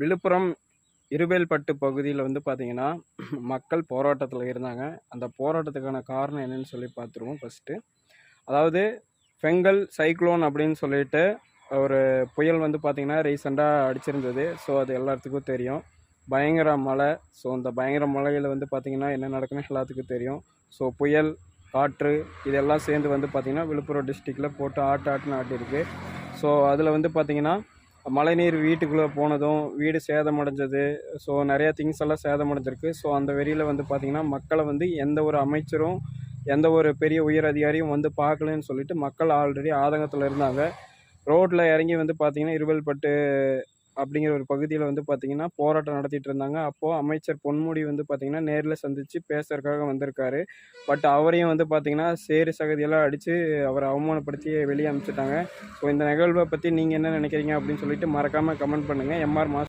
விழுப்புரம் இருவேல்பட்டு பகுதியில் வந்து பார்த்திங்கன்னா மக்கள் போராட்டத்தில் இருந்தாங்க. அந்த போராட்டத்துக்கான காரணம் என்னென்னு சொல்லி பார்த்துருவோம் ஃபஸ்ட்டு அதாவது ஃபெங்கல் சைக்ளோன் அப்படின்னு சொல்லிட்டு ஒரு புயல் வந்து பார்த்திங்கன்னா ரீசெண்டாக அடிச்சிருந்தது. ஸோ அது எல்லாத்துக்கும் தெரியும். பயங்கர மழை. ஸோ அந்த பயங்கர மழையில் வந்து பார்த்திங்கன்னா என்ன நடக்குன்னு எல்லாத்துக்கும் தெரியும். ஸோ புயல் காற்று இதெல்லாம் சேர்ந்து வந்து பார்த்திங்கன்னா விழுப்புரம் டிஸ்ட்ரிக்டில் போட்டு ஆட்டு ஆட்டுன்னு ஆட்டியிருக்கு ஸோ அதில் வந்து பார்த்திங்கன்னா மழைநீர் வீட்டுக்குள்ளே போனதும் வீடு சேதமடைஞ்சது. ஸோ நிறையா திங்ஸ் எல்லாம் சேதமடைஞ்சிருக்கு. ஸோ அந்த வெறியில் வந்து பார்த்திங்கன்னா மக்களை வந்து எந்த ஒரு அமைச்சரும் எந்த ஒரு பெரிய உயர் அதிகாரியும் வந்து பார்க்கலன்னு சொல்லிட்டு மக்கள் ஆல்ரெடி ஆதங்கத்தில் இருந்தாங்க. ரோட்டில் இறங்கி வந்து பார்த்திங்கன்னா இருவல்பட்டு அப்படிங்கிற ஒரு பகுதியில் வந்து பார்த்திங்கன்னா போராட்டம் நடத்திட்டு இருந்தாங்க. அப்போது அமைச்சர் பொன்முடி வந்து பார்த்திங்கன்னா நேரில் சந்தித்து பேசுறதுக்காக வந்திருக்காரு. பட் அவரையும் வந்து பார்த்திங்கன்னா சேறு சகதியெல்லாம் அடித்து அவரை அவமானப்படுத்தி வெளியே அனுப்பிச்சிட்டாங்க. ஸோ இந்த நிகழ்வை பற்றி நீங்கள் என்ன நினைக்கிறீங்க அப்படின்னு சொல்லிட்டு மறக்காமல் கமெண்ட் பண்ணுங்கள் எம்ஆர் மாஸ்